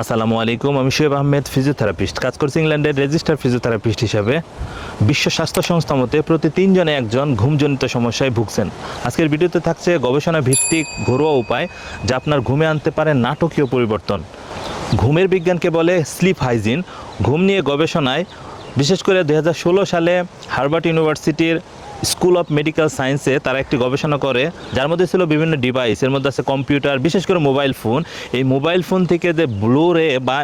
আসসালামু আলাইকুম, আমি শোয়েব আহমেদ ফিজিওথেরাপিস্ট কাজ করছি ইংল্যান্ডের রেজিস্টার ফিজিওথেরাপিস্ট হিসেবে। বিশ্ব স্বাস্থ্য সংস্থা মতে প্রতি তিনজনে একজন ঘুমজনিত সমস্যায় ভুগছেন। আজকের ভিডিওতে থাকছে গবেষণা ভিত্তিক ঘরোয়া উপায়, যা আপনার ঘুমে আনতে পারে নাটকীয় পরিবর্তন। ঘুমের বিজ্ঞানকে বলে স্লিপ হাইজিন। ঘুম নিয়ে গবেষণায়, বিশেষ করে দু হাজার ষোলো সালে হার্ভার্ড ইউনিভার্সিটির স্কুল অফ মেডিকেল সায়েন্সে তারা একটি গবেষণা করে, যার মধ্যে ছিল বিভিন্ন ডিভাইস। এর মধ্যে আছে কম্পিউটার, বিশেষ করে মোবাইল ফোন। এই মোবাইল ফোন থেকে যে ব্লু রে বা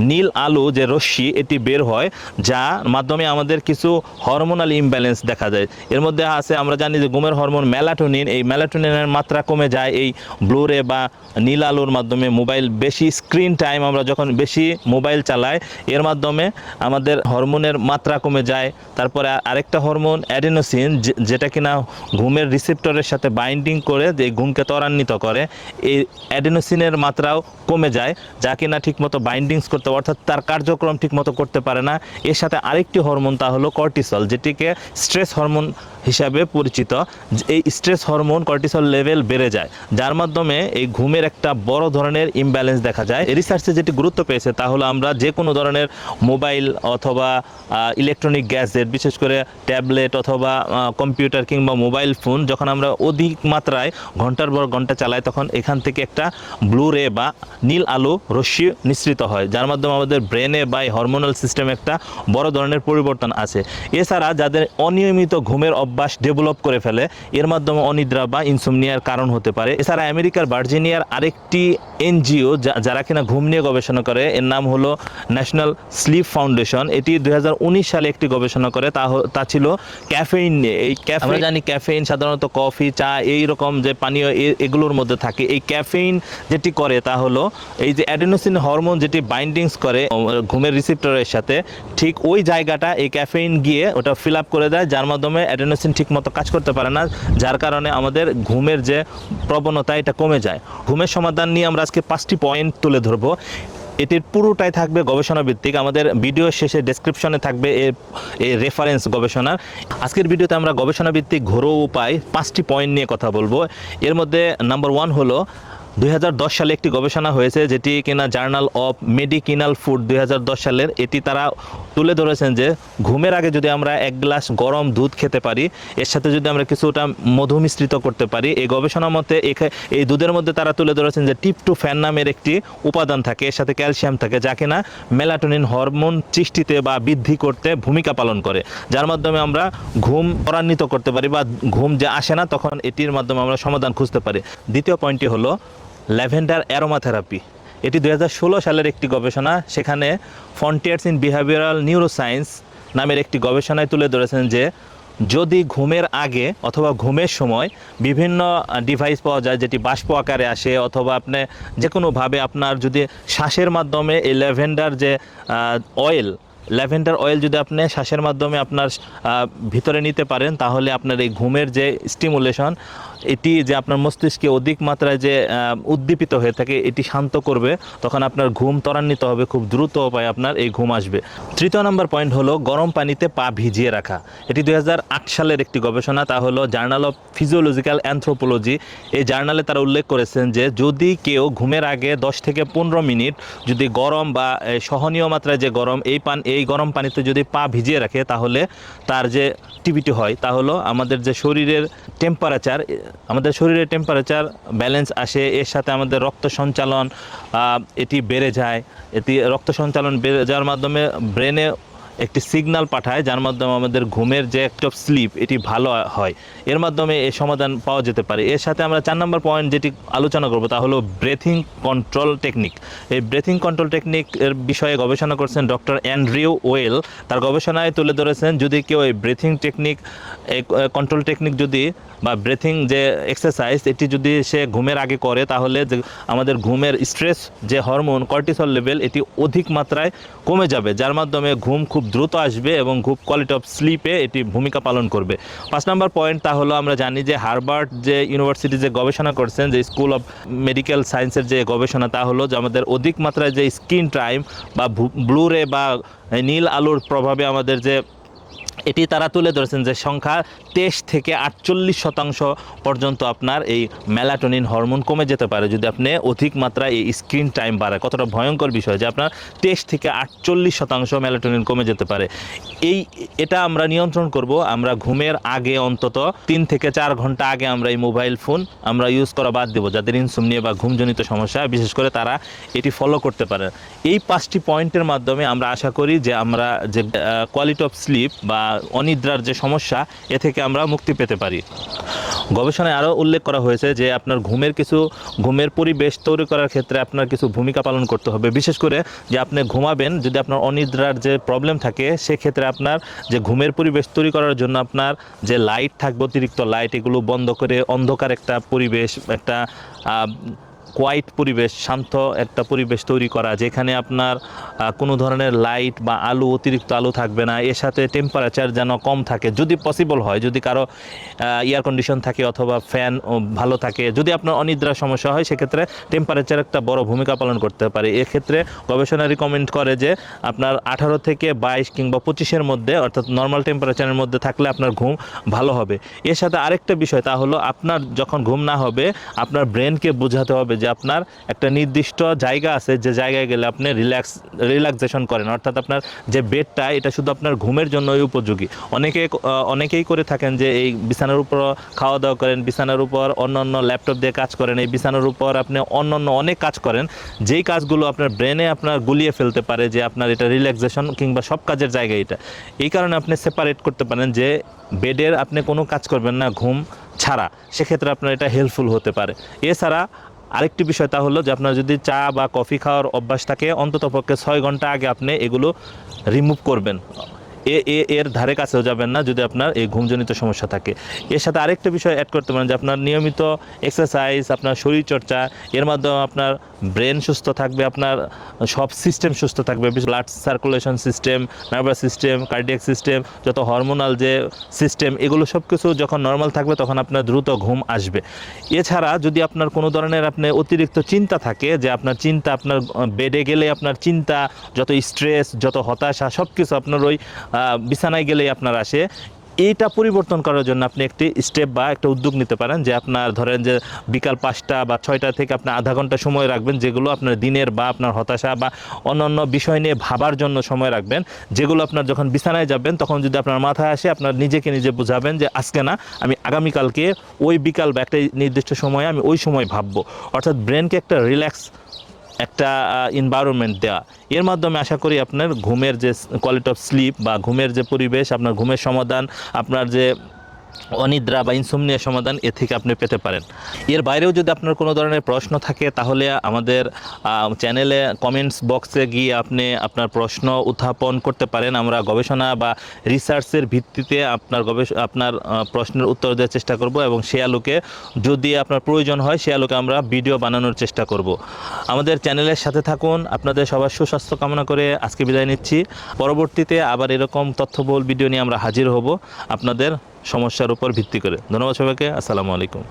নীল আলো যে রশ্মি, এটি বের হয়, যার মাধ্যমে আমাদের কিছু হরমোনাল ইমব্যালেন্স দেখা যায়। এর মধ্যে আছে, আমরা জানি যে ঘুমের হরমোন ম্যালাটোনিন এই ম্যালাটোনিনের মাত্রা কমে যায়। এই ব্লু রে বা নীল আলোর মাধ্যমে মোবাইল বেশি স্ক্রিন টাইম আমরা যখন বেশি মোবাইল চালাই, এর মাধ্যমে আমাদের হরমোনের মাত্রা কমে যায়। তারপরে আরেকটা হরমোন অ্যাডেনোসিন যে- যেটা কিনা ঘুমের রিসেপ্টরের সাথে বাইন্ডিং করে, যে ঘুমকে ত্বরান্বিত করে, এই অ্যাডেনোসিনের মাত্রাও কমে যায়, যা কিনা ঠিকমতো বাইন্ডিংস করতে অর্থাৎ তার কার্যক্রম ঠিকমতো করতে পারে না। এর সাথে আরেকটি হরমোন তা হলো কর্টিসল, যেটিকে স্ট্রেস হরমোন হিসাবে পরিচিত। এই স্ট্রেস হরমোন কর্টিসল লেভেল বেড়ে যায়, যার মাধ্যমে এই ঘুমের একটা বড় ধরনের ইমব্যালেন্স দেখা যায়। রিসার্চে যেটি গুরুত্ব পেয়েছে তা হলো আমরা যে কোনো ধরনের মোবাইল অথবা ইলেকট্রনিক গ্যাজেট বিশেষ করে ট্যাবলেট অথবা কম্পিউটার কিংবা মোবাইল ফোন যখন আমরা অধিক মাত্রায় ঘণ্টার পর ঘণ্টা চালাই, তখন এখান থেকে একটা ব্লু রে বা নীল আলো রশ্মি নিঃসৃত হয়, যার মাধ্যমে আমাদের ব্রেনে বা হরমোনাল সিস্টেমে একটা বড় ধরনের পরিবর্তন আছে। এছাড়া যাদের অনিয়মিত ঘুমের অভ্যাস ডেভেলপ করে ফেলে, এর মাধ্যমে অনিদ্রা বা ইনসোমনিয়ার কারণ হতে পারে। এছাড়া আমেরিকার ভার্জিনিয়ার আরেকটি এনজিও যারা কিনা ঘুম নিয়ে গবেষণা করে, এর নাম হলো ন্যাশনাল স্লিপ ফাউন্ডেশন। এটি দুই হাজার উনিশ সালে একটি গবেষণা করে, তা তা ছিল ক্যাফেইন নিয়ে। এই আমরা জানি ক্যাফেইন সাধারণত কফি, চা এই রকম যে পানীয় এগুলোর মধ্যে থাকে। এই ক্যাফেইন যেটি করে, তা হলো এই যে অ্যাডেনোসিন হরমোন যেটি বাইন্ডিংস করে ঘুমের রিসিপ্টরের সাথে, ঠিক ওই জায়গাটা, এই ক্যাফেইন গিয়ে ওটা ফিল আপ করে দেয়, যার মাধ্যমে অ্যাডেনোসিন ঠিক মতো কাজ করতে পারে না, যার কারণে আমাদের ঘুমের যে প্রবণতা, এটা কমে যায়। ঘুমের সমাধান নিয়ে আমরা আজকে পাঁচটি পয়েন্ট তুলে ধরবো। এটির পুরোটাই থাকবে গবেষণা ভিত্তিক, আমাদের ভিডিও শেষে ডেসক্রিপশনে থাকবে এর এই রেফারেন্স গবেষণার। আজকের ভিডিওতে আমরা গবেষণা ভিত্তিক ঘরোয়া উপায় পাঁচটি পয়েন্ট নিয়ে কথা বলব। এর মধ্যে নাম্বার ওয়ান হলো দুই হাজার দশ সালে একটি গবেষণা হয়েছে যেটি কিনা জার্নাল অফ মেডিকিনাল ফুড দুই হাজার দশ সালের। এটি তারা তুলে ধরেছেন যে ঘুমের আগে যদি আমরা এক গ্লাস গরম দুধ খেতে পারি, এর সাথে যদি আমরা কিছুটা মধু মিশ্রিত করতে পারি, এই গবেষণা মতে এই দুধের মধ্যে তারা তুলে ধরেছেন যে টিপ টু ফ্যান নামের একটি উপাদান থাকে, এর সাথে ক্যালসিয়াম থাকে, যা কিনা মেলাটোনিন হরমোন সৃষ্টিতে বা বৃদ্ধি করতে ভূমিকা পালন করে, যার মাধ্যমে আমরা ঘুম ত্বরান্বিত করতে পারি বা ঘুম যে আসে না, তখন এটির মাধ্যমে আমরা সমাধান খুঁজতে পারি। দ্বিতীয় পয়েন্টটি হলো ল্যাভেন্ডার অ্যারোমাথেরাপি। এটি দুই হাজার ষোলো সালের একটি গবেষণা, সেখানে ফন্টিয়ার্স ইন বিহেভিয়ারাল নিউরোসায়েন্স নামের একটি গবেষণায় তুলে ধরেছেন যে, যদি ঘুমের আগে অথবা ঘুমের সময় বিভিন্ন ডিভাইস পাওয়া যায়, যেটি বাষ্প আকারে আসে, অথবা আপনি যে কোনোভাবে আপনার যদি শ্বাসের মাধ্যমে এই ল্যাভেন্ডার যে অয়েল ল্যাভেন্ডার অয়েল যদি আপনি শ্বাসের মাধ্যমে আপনার ভিতরে নিতে পারেন, তাহলে আপনার এই ঘুমের যে স্টিমুলেশন এটি যে আপনার মস্তিষ্কে অধিক মাত্রায় যে উদ্দীপিত হয়ে থাকে, এটি শান্ত করবে, তখন আপনার ঘুম ত্বরান্বিত হবে, খুব দ্রুত উপায়ে আপনার এই ঘুম আসবে। তৃতীয় নম্বর পয়েন্ট হলো গরম পানিতে পা ভিজিয়ে রাখা। এটি দু হাজার আট সালের একটি গবেষণা, তা হলো জার্নাল অফ ফিজিওলজিক্যাল অ্যানথ্রোপোলজি। এই জার্নালে তারা উল্লেখ করেছেন যে, যদি কেউ ঘুমের আগে দশ থেকে পনেরো মিনিট যদি গরম বা সহনীয় মাত্রায় যে গরম, এই পান, এই গরম পানিতে যদি পা ভিজিয়ে রাখে, তাহলে তার যে অ্যাক্টিভিটি হয়, তা হলো আমাদের যে শরীরের টেম্পারেচার আমাদের শরীরের টেম্পারেচার ব্যালেন্স আসে, এর সাথে আমাদের রক্ত সঞ্চালন এটি বেড়ে যায়। এটি রক্ত সঞ্চালন বেড়ে যাওয়ার মাধ্যমে ব্রেনে একটি সিগনাল পাঠায়, যার মাধ্যমে আমাদের ঘুমের যে একটা স্লিপ এটি ভালো হয়। এর মাধ্যমে এই সমাধান পাওয়া যেতে পারে। এর সাথে আমরা চার নম্বর পয়েন্ট যেটি আলোচনা করব, তা হলো ব্রেথিং কন্ট্রোল টেকনিক এই ব্রেথিং কন্ট্রোল টেকনিক এর বিষয়ে গবেষণা করছেন ডক্টর অ্যান্ড্রিউ ওয়েল। তার গবেষণায় তুলে ধরেছেন, যদি কেউ এই ব্রেথিং টেকনিক কন্ট্রোল টেকনিক যদি, বা ব্রেথিং যে এক্সারসাইজ এটি যদি সে ঘুমের আগে করে, তাহলে যে আমাদের ঘুমের স্ট্রেস যে হরমোন কর্টিসল লেভেল এটি অধিক মাত্রায় কমে যাবে, যার মাধ্যমে ঘুম খুব দ্রুত আসবে এবং খুব কোয়ালিটি অফ স্লিপে এটি ভূমিকা পালন করবে। পাঁচ নম্বর পয়েন্ট তা হলো আমরা জানি যে হার্ভার্ড যে ইউনিভার্সিটি যে গবেষণা করছেন, যে স্কুল অফ মেডিকেল সায়েন্সের যে গবেষণা, তা হলো যে আমাদের অধিক মাত্রায় যে স্কিন টাইম বা ব্লু রে বা নীল আলোর প্রভাবে আমাদের যে এটি তারা তুলে ধরেছেন যে সংখ্যা তেইশ থেকে আটচল্লিশ শতাংশ পর্যন্ত আপনার এই মেলাটোনিন হরমোন কমে যেতে পারে। যদি আপনি অধিক মাত্রায় এই স্ক্রিন টাইম বাড়ায়, কতটা ভয়ঙ্কর বিষয় যে আপনার তেইশ থেকে আটচল্লিশ শতাংশ মেলাটোনিন কমে যেতে পারে। এই, এটা আমরা নিয়ন্ত্রণ করব। আমরা ঘুমের আগে অন্তত তিন থেকে চার ঘণ্টা আগে আমরা এই মোবাইল ফোন আমরা ইউজ করা বাদ দেবো। যাদের ইনসুমনিয়া বা ঘুমজনিত সমস্যা, বিশেষ করে তারা এটি ফলো করতে পারে এই পাঁচটি পয়েন্টের মাধ্যমে আমরা আশা করি যে আমরা যে কোয়ালিটি অফ স্লিপ বা অনিদ্রার যে সমস্যা, এ থেকে আমরা মুক্তি পেতে পারি। গবেষণায় আরও উল্লেখ করা হয়েছে যে আপনার ঘুমের কিছু, ঘুমের পরিবেশ তৈরি করার ক্ষেত্রে আপনার কিছু ভূমিকা পালন করতে হবে। বিশেষ করে যে আপনি ঘুমাবেন, যদি আপনার অনিদ্রার যে প্রবলেম থাকে, সেক্ষেত্রে আপনার যে ঘুমের পরিবেশ তৈরি করার জন্য আপনার যে লাইট থাকবে, অতিরিক্ত লাইট এগুলো বন্ধ করে অন্ধকার একটা পরিবেশ, একটা কোয়াইট পরিবেশ, শান্ত একটা পরিবেশ তৈরি করা, যেখানে আপনার কোনো ধরনের লাইট বা আলো, অতিরিক্ত আলো থাকবে না। এর সাথে টেম্পারেচার যেন কম থাকে, যদি পসিবল হয়, যদি কারও এয়ার কন্ডিশন থাকে অথবা ফ্যান ভালো থাকে, যদি আপনার অনিদ্রার সমস্যা হয়, সেক্ষেত্রে টেম্পারেচার একটা বড় ভূমিকা পালন করতে পারে। এক্ষেত্রে গবেষণা রিকমেন্ড করে যে আপনার আঠারো থেকে বাইশ কিংবা পঁচিশের মধ্যে, অর্থাৎ নর্মাল টেম্পারেচারের মধ্যে থাকলে আপনার ঘুম ভালো হবে। এর সাথে আরেকটা বিষয় তা হলো, আপনার যখন ঘুম না হবে, আপনার ব্রেনকে বোঝাতে হবে যে আপনার একটা নির্দিষ্ট জায়গা আছে, যে জায়গায় গেলে আপনি রিল্যাক্স রিল্যাক্সেশন করেন। অর্থাৎ আপনার যে বেডটা এটা শুধু আপনার ঘুমের জন্যই উপযোগী। অনেকে অনেকেই করে থাকেন যে এই বিছানার উপর খাওয়া দাওয়া করেন, বিছানার উপর অন্য অন্য ল্যাপটপ দিয়ে কাজ করেন, এই বিছানার উপর আপনি অন্য অন্য অনেক কাজ করেন। যেই কাজগুলো আপনার ব্রেনে আপনার গুলিয়ে ফেলতে পারে যে আপনার এটা রিল্যাক্সেশন কিংবা সব কাজের জায়গা এটা। এই কারণে আপনি সেপারেট করতে পারেন যে বেডের আপনি কোনো কাজ করবেন না, ঘুম ছাড়া। সেক্ষেত্রে আপনার এটা হেল্পফুল হতে পারে। এছাড়া আরেকটি বিষয় তা হলো যে আপনার যদি চা বা কফি খাওয়ার অভ্যাস থাকে অন্তত পক্ষে ছয় ঘণ্টা আগে আপনি এগুলো রিমুভ করবেন। এ এ, এর ধারে কাছেও যাবেন না যদি আপনার এই ঘুমজনিত সমস্যা থাকে। এর সাথে আরেকটা বিষয় অ্যাড করতে পারেন যে আপনার নিয়মিত এক্সারসাইজ আপনার শরীরচর্চা, এর মাধ্যমে আপনার ব্রেন সুস্থ থাকবে, আপনার সব সিস্টেম সুস্থ থাকবে। Blood circulation system nervous system cardiac system যত হরমোনাল যে সিস্টেম এগুলো সব কিছু যখন নর্মাল থাকবে তখন আপনার দ্রুত ঘুম আসবে। এছাড়া যদি আপনার কোনো ধরনের আপনি অতিরিক্ত চিন্তা থাকে যে আপনার চিন্তা আপনার বেডে গেলে আপনার চিন্তা, যত স্ট্রেস যত হতাশা সব কিছু আপনার ওই বিছানায় গেলেই আপনার আসে। এইটা পরিবর্তন করার জন্য আপনি একটি স্টেপ বা একটা উদ্যোগ নিতে পারেন যে আপনার ধরেন যে বিকাল পাঁচটা বা ছয়টা থেকে আপনি আধা ঘণ্টা সময় রাখবেন, যেগুলো আপনার দিনের বা আপনার হতাশা বা অন্যান্য বিষয় নিয়ে ভাবার জন্য সময় রাখবেন। যেগুলো আপনার যখন বিছানায় যাবেন, তখন যদি আপনার মাথায় আসে, আপনার নিজেকে নিজে বোঝাবেন যে আজকে না, আমি আগামীকালকে ওই বিকাল বা একটা নির্দিষ্ট সময়ে আমি ওই সময় ভাববো। অর্থাৎ ব্রেনকে একটা রিল্যাক্স একটা এনভায়রনমেন্ট দেওয়া এর মাধ্যমে আশা করি আপনার ঘুমের যে কোয়ালিটি অফ স্লিপ বা ঘুমের যে পরিবেশ, আপনার ঘুমের সমাধান, আপনার যে অনিদ্রা বা ইনসোমনিয়া সমাধান এ থেকে আপনি পেতে পারেন। এর বাইরেও যদি আপনার কোনো ধরনের প্রশ্ন থাকে, তাহলে আমাদের চ্যানেলে কমেন্টস বক্সে গিয়ে আপনি আপনার প্রশ্ন উত্থাপন করতে পারেন। আমরা গবেষণা বা রিসার্চের ভিত্তিতে আপনার গবেষ, আপনার প্রশ্নের উত্তর দেওয়ার চেষ্টা করব এবং সে আলোকে যদি আপনার প্রয়োজন হয় সে আলোকে আমরা ভিডিও বানানোর চেষ্টা করব। আমাদের চ্যানেলের সাথে থাকুন। আপনাদের সবার সুস্বাস্থ্য কামনা করে আজকে বিদায় নিচ্ছি। পরবর্তীতে আবার এরকম তথ্যবহুল ভিডিও নিয়ে আমরা হাজির হব। আপনাদের সমস্যার উপর ভিত্তি করে। ধন্যবাদ সবাইকে। আসসালামু আলাইকুম।